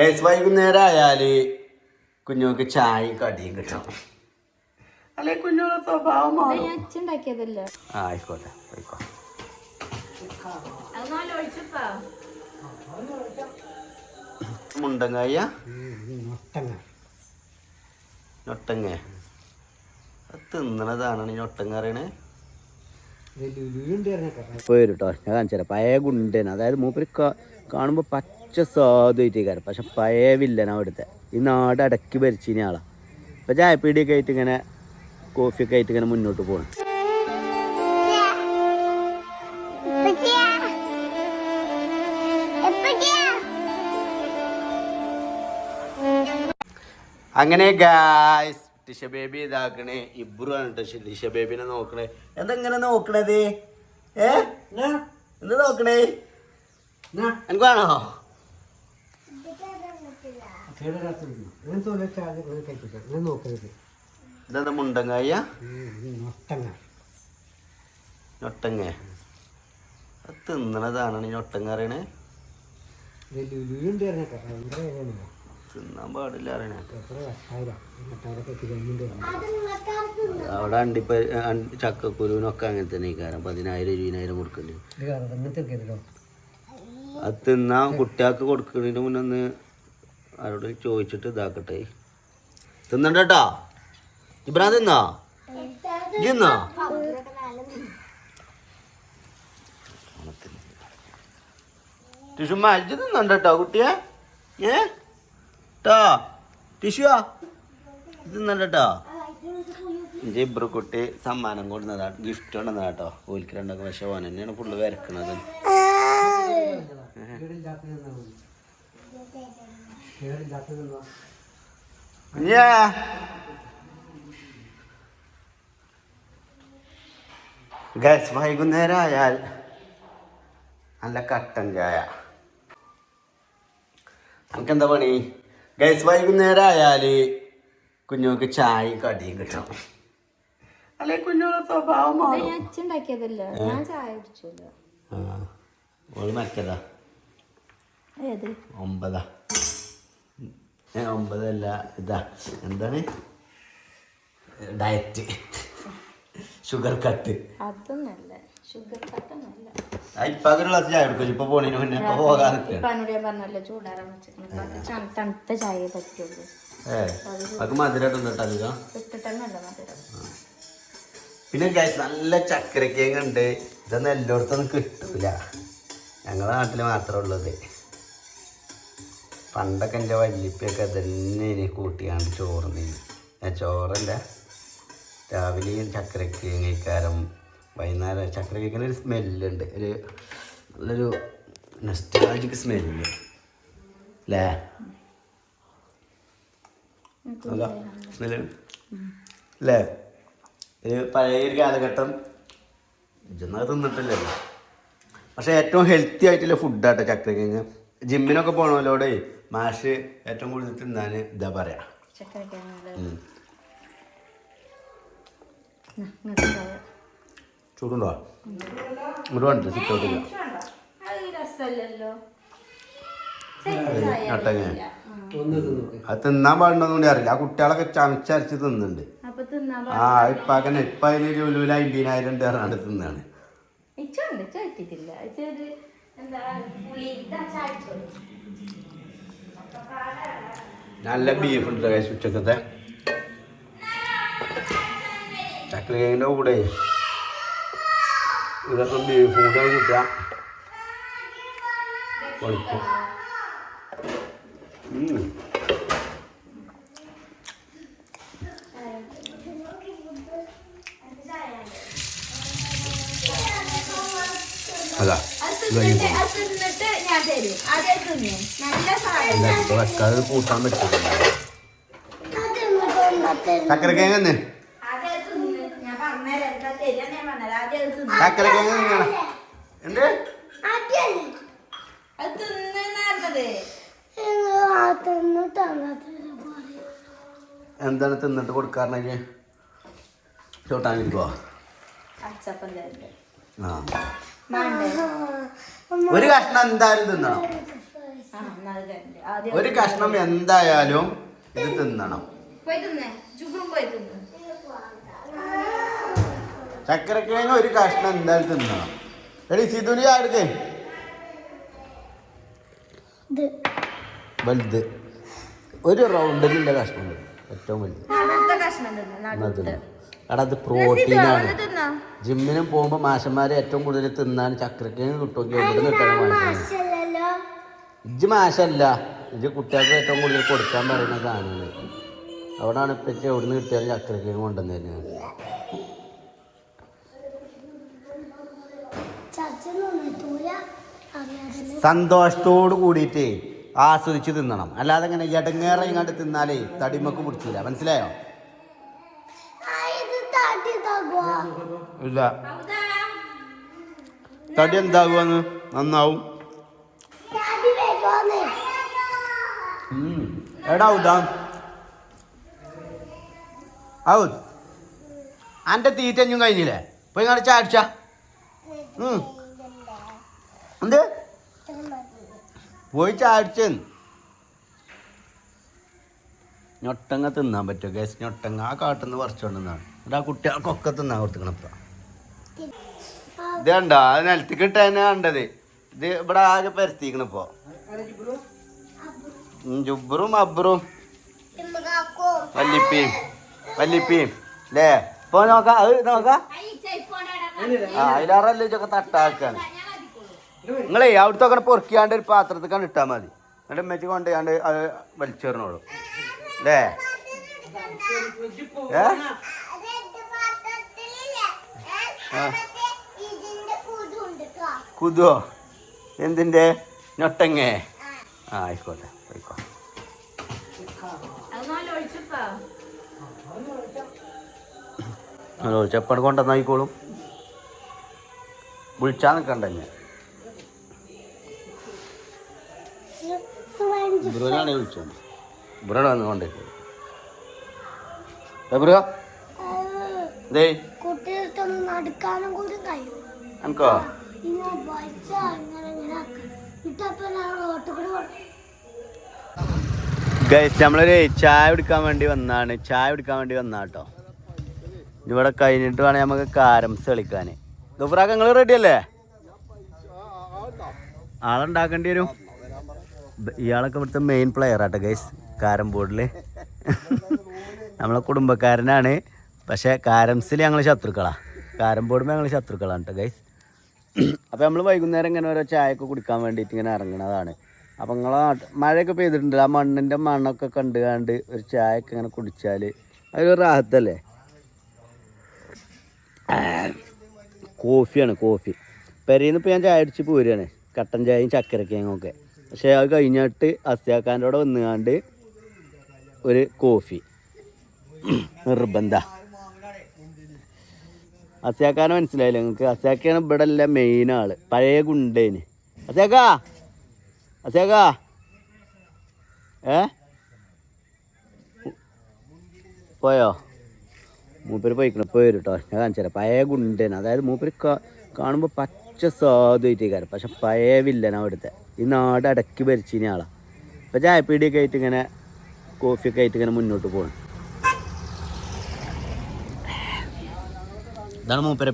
Guys വൈകുന്നേരം ആയാൽ കുഞ്ഞുങ്ങൾക്ക് ചായയും കടിയും കിട്ടണം. അല്ലെ കുഞ്ഞുങ്ങളുടെ സ്വഭാവം ഇത് മാറും. ഞാൻ അച്ഛണ്ടാക്കിയതല്ലേ ആ ആയിക്കോട്ടെ ആയിക്കോട്ടെ. ഒഴിച്ചപ്പാ ഞൊട്ടങ്ങ. അത് തിന്നണതാണ് ഈ ഞൊട്ടങ്ങ അറിയണേ കേട്ടോ ഞാൻ കാണിച്ചു തരാം പഴയ ഗുണ്ടന് അതായത് മൂപ്പര് കാണുമ്പോൾ പച്ച സ്വാദുമായിട്ട് കയറും പക്ഷെ പഴയ വില്ലനാണ് അവിടുത്തെ. ഈ നാട് അടക്കി ഭരിച്ചിനി ആളാ. അപ്പോൾ ചായപ്പീടിയൊക്കെ ആയിട്ട് ഇങ്ങനെ കോഫിയൊക്കെ ആയിട്ട് ഇങ്ങനെ മുന്നോട്ട് പോകണം അങ്ങനെ ഗായ്സ് ടിഷ ബേബി ഇതാക്കണേ. ഇബ്രു ആണ് ടിഷ ടിഷ ബേബിനെ നോക്കണേ. എന്തെങ്ങനെ നോക്കണത്? ഏ? എന്ത് നോക്കണേ? എനിക്ക് വേണോ? ഇതെന്താ മുണ്ടങ്ങായ. ഞൊട്ടങ്ങ. അത് തിന്നണതാണ് ഈ ഞൊട്ടങ്ങ അറിയണേ തിന്നാൻ പാടില്ല അറിയണേ അവിടെ അണ്ടിപ്പ അണ്ടി- ചക്കക്കുരുവിനൊക്കെ അങ്ങനെ തന്നെ കാരണം. പതിനായിരം ഇരുപതിനായിരം കൊടുക്കേണ്ടി. അത് തിന്നാൻ കുട്ടികൾക്ക് കൊടുക്കുന്നതിന് മുന്നേ ആരോട് ചോദിച്ചിട്ട് ഇതാക്കട്ടെ. തിന്നണ്ടട്ടാ ഇബ്രാ ഇബ്രാൻ തിന്നാ? തിന്നോ ടിഷുമ്മ ഇജ്ജ് തിന്നണ്ടട്ടോ കുട്ടിയെ. ഏ? ട്ടോ ടിഷുവാ തിന്നണ്ടട്ടോ എന്റെ ഇബ്രു കുട്ടി സമ്മാനം കൊടുന്നതാണ് ഗിഫ്റ്റ് കൊണ്ടുവന്നതാ കേട്ടോ ഓൽക്ക് രണ്ടൊക്കെ പക്ഷെ ഓൻ തന്നെയാണ് പുള്ളി വരക്കണത് കുഞ്ഞാ ഗസ് വൈകുന്നേരം ആയാൽ നല്ല കട്ടൻ ചായ. നമുക്കെന്താ പണി? ഗൈസ് വൈകുന്നേരം ആയാൽ കുഞ്ഞോക്ക് ചായ കടിയും കിട്ടണം. അല്ലെ കുഞ്ഞോളെ സ്വഭാവം ഇത് ഞാൻ അച്ഛണ്ടാക്കിയതല്ലേ ഞാൻ ചായ കുടിച്ചില്ല. ആ ഓൾ മറ്റേതാ? ഒമ്പതാ. ഒമ്പതല്ല ഇതാ എന്താണ്? ഡയറ്റ് ഷുഗർ കട്ട് അതൊന്നല്ല ഷുഗർ കട്ടൊന്നല്ല ഇപ്പൊ ഒരു ഗ്ലാസ് ചായ എടുക്കും ഇപ്പൊ പോണതിന് മുന്നേ പോകാൻ പറഞ്ഞല്ലോ ചൂടാറാൻ വെച്ചിട്ടുണ്ട്. തണുത്ത പറ്റുള്ളൂ. കേട്ടോ അധികം? മധുരം. പിന്നെ ഗൈസ് നല്ല ചക്കരക്കേങ്ങ ഉണ്ട്. ഇതൊന്നും എല്ലായിടത്തൊന്നും കിട്ടൂല. ഞങ്ങളെ നാട്ടിൽ മാത്രമേ ഉള്ളത് പണ്ടൊക്കെ എന്റെ വല്യപ്പൊക്കെ തന്നെ ഇനി കൂട്ടിയാണ് ചോറിന് ചോറല്ല രാവിലെയും ചക്കരക്ക് കഴിക്കാറും വൈകുന്നേരം ചക്കരക്കേക്കിന് ഒരു സ്മെല്ലുണ്ട്. ഒരു നല്ലൊരു നെസ്റ്റാജിക് സ്മെല്ല് അല്ലേ അല്ല സ്മെല്ല് അല്ലേ ഒരു പഴയ ഒരു കാലഘട്ടം ഇതൊന്നും തിന്നിട്ടില്ലല്ലോ. പക്ഷെ ഏറ്റവും ഹെൽത്തി ആയിട്ടുള്ള ഫുഡാട്ടോ ചക്കരക്കിഴങ്ങ് ജിമ്മിനൊക്കെ പോണവരോട് മാഷ് ഏറ്റവും കൂടുതൽ തിന്നാൻ ഇതാ പറയാ. ചൂടുണ്ടോ? ഇങ്ങോട്ട് വേണ്ട സിറ്റൗട്ടില്ല അത് തിന്നാൻ പാടുണ്ടോന്നും കൂടി അറിയില്ല. ആ കുട്ടികളൊക്കെ ചമച്ചരച്ച് തിന്നുന്നുണ്ട്. ആ ഇപ്പൊ അങ്ങനെ ഇപ്പൊ അതിന് ലുലുവിൽ അമ്പതിനായിരം പേരാണ് തിന്നാണ്. ഇച്ചുണ്ട് ചോദിച്ചിട്ടില്ല എന്താ പുളി ഇതാ നല്ല ബീഫ് ഉണ്ട് കഴിച്ച് ഉച്ചക്കത്തെ. ചക്രീന്റെ കൂടെ ഇതൊക്കെ ബീഫ് കൂടെ കിട്ടുക അതാ. തരും അതേ തിന്നു നല്ല സാധനം. കൂട്ടാൻ പറ്റില്ല. ചക്കരക്കേങ്ങ തന്നെ. ചക്കരക്കേങ്ങ തിന്നണം എന്ത് എന്താണ് തിന്നിട്ട് കൊടുക്കാറുണ്ടെങ്കിൽ ചോട്ടാനിരിക്കുവോ? അച്ചപ്പം തരണ്ട് ആ. ഒരു കഷ്ണം എന്തായാലും തിന്നണം. ഒരു കഷ്ണം എന്തായാലും ഇത് തിന്നണം. ചക്കരക്കിഴങ്ങ് ഒരു കഷ്ണം എന്തായാലും തിന്നണം. എടി സിതുലി ആടുക്കേ. വലുത്. ഒരു റൗണ്ടിലുള്ള കഷ്ണം ഏറ്റവും വലുത്. കഷ്ണം തിന്നോ. എടാ അത് പ്രോട്ടീനാണ്. ജിമ്മിനും പോകുമ്പോൾ മാഷന്മാർ ഏറ്റവും കൂടുതൽ തിന്നാൻ ചക്കരക്കിഴങ്ങ് കിട്ടുമെങ്കിൽ എവിടെ നിൽക്കണം ഇജ്ജ് മാഷല്ല. ഇജ്ജ് കുട്ടികൾക്ക് ഏറ്റവും കൂടുതൽ കൊടുക്കാൻ പറയുന്ന സാധനമാണ്. അവിടാണ് ഇപ്പം എവിടെ നിന്ന് കിട്ടിയാലും ചക്കരക്കിഴങ്ങ് കൊണ്ടുവന്നു തരുന്നത് സന്തോഷത്തോട് കൂടിയിട്ട് ആസ്വദിച്ച് തിന്നണം. അല്ലാതെ ഇങ്ങനെ ഇടങ്ങേറെ ഇങ്ങോട്ട് തിന്നാലേ തടിമക്ക് പിടിച്ചില്ല മനസ്സിലായോ? ഇല്ല. തടി എന്താകുവാന്ന്? നന്നാവും. എടാ ഉദാ. ഔദ് അന്റെ തീറ്റഞ്ഞും കഴിഞ്ഞില്ലേ? പോയി ഇങ്ങോട്ട് ചാടിച്ച എന്ത്? പോയി ചാടിച്ചു ഞൊട്ടങ്ങ തിന്നാൻ പറ്റുമോ ഗസ് ഞൊട്ടങ്ങ ആ കാട്ടുന്ന് പറിച്ചോണ്ടെന്നാണ്. എന്നിട്ട് ആ കുട്ടികൾക്കൊക്കെ തിന്നാൻ കൊടുത്തിക്കണം ഇപ്പൊ. ഇത് കണ്ടോ അത് നിലത്തേക്ക് ഇട്ട തന്നെ കണ്ടത്. ഇത് ഇവിടെ ആകെ പരത്തിക്കണം ഇപ്പൊ. ഉം, ജുബറും അബ്ബറും. വല്ലിപ്പിയും. വല്ലിപ്പിയും. അല്ലേ ഇപ്പൊ നോക്കാം അത് നോക്കാം. ആ അതിലാറല്ലേ ഇതൊക്കെ തട്ടാക്കാണ്. നിങ്ങളേ അവിടുത്തെ അങ്ങനെ പൊറുക്കിയാണ്ട് ഒരു പാത്രത്തിൽ കണ്ട് ഇട്ടാൽ മതി. എന്നിട്ട് മെച്ച് കൊണ്ടുപോയാണ്ട് അത് വലിച്ചെറിഞ്ഞോളൂ. അല്ലേ ഏ? ആ. കുതുവോ എന്തിന്റെ ഞൊട്ടങ്ങേ. ആ. ആയിക്കോട്ടെ ആയിക്കോട്ടെ. ഒഴിച്ചപ്പാ ചെപ്പട് കൊണ്ടുവന്നായിക്കോളും. വിളിച്ചാൽ നിൽക്കണ്ടല്ലേ ബ്രുവിനാണ് വിളിച്ചത്. ബ്രുവിടെ വന്ന് കൊണ്ടേക്കോളും ഏ ബ്രുവ ദേ. കുട്ടികൾക്കൊന്നും നടക്കാനും കൂടി കഴിയും. എനിക്കോ ഇങ്ങനെ വായിച്ച അങ്ങനെ ഇങ്ങനെ ആക്കും. ഇട്ടപ്പോ ഞാൻ റോട്ടിൽ കൂടെ കൊ- ഗൈസ് നമ്മളൊരു ചായ കുടിക്കാൻ വേണ്ടി വന്നാണ്. ചായ കുടിക്കാൻ വേണ്ടി വന്നാട്ടോ. ഇവിടെ കഴിഞ്ഞിട്ട് വേണേ നമുക്ക് കാരംസ് കളിക്കാൻ ദുഫ്രാക്ക് നിങ്ങൾ റെഡി അല്ലേ? ആളുണ്ടാക്കേണ്ടി വരും. ഇയാളൊക്കെ ഇവിടുത്തെ മെയിൻ പ്ലെയർ ആട്ടോ ഗൈസ് കാരം ബോർഡിൽ നമ്മളെ കുടുംബക്കാരനാണ്. പക്ഷേ കാരംസിൽ ഞങ്ങൾ ശത്രുക്കളാണ് കാരം ബോർഡുമ്പോൾ ഞങ്ങൾ ശത്രുക്കളാണ് കേട്ടോ ഗൈസ് അപ്പോൾ നമ്മൾ വൈകുന്നേരം ഇങ്ങനെ ഓരോ ചായയൊക്കെ കുടിക്കാൻ വേണ്ടിയിട്ട് ഇങ്ങനെ ഇറങ്ങണതാണ്. അപ്പോൾ നാട്ട് മഴയൊക്കെ പെയ്തിട്ടുണ്ട്. ആ മണ്ണിന്റെ മണ്ണൊക്കെ കണ്ട് കണ്ട് ഒരു ചായയൊക്കെ ഇങ്ങനെ കുടിച്ചാൽ അതൊരു റാഹത്തല്ലേ? കോഫിയാണ് കോഫി. പെരയിൽ നിന്ന് ഞാൻ ചായ അടിച്ച് പോരുകയാണ് കട്ടൻ ചായയും ചക്കരക്കിഴങ്ങും ഒക്കെ. പക്ഷേ അത് കഴിഞ്ഞിട്ട് അസ്യാക്കാന്റെ കൂടെ വന്നുകാണ്ട് ഒരു കോഫി. നിർബന്ധ. അസ്യാക്കാനെ മനസ്സിലായില്ല. നിങ്ങൾക്ക് അസ്യാക്കാണ് ഇവിടെ അല്ല മെയിൻ ആൾ. പഴയ ഗുണ്ടേന്. അസിയാക്കാ? അസിയാക്കാ? ഏ? പോയോ? മൂപ്പര് പോയിക്കണം. പോയി കേട്ടോ ഞാൻ കാണിച്ചു തരാം. പഴയ ഗുണ്ടേന്. അതായത് മൂപ്പര് കാണുമ്പോൾ പച്ച സാധുവായിട്ടേക്കാരം പക്ഷെ പഴയ വില്ലന അവിടുത്തെ ഈ നാട് അടക്കി ഭരിച്ചിനി ഇപ്പം ചായപ്പീടിയൊക്കെ ആയിട്ട് ഇങ്ങനെ കോഫിയൊക്കെ ആയിട്ട് ഇങ്ങനെ മുന്നോട്ട് പോകണം ഇതാണ് മൂപ്പരെ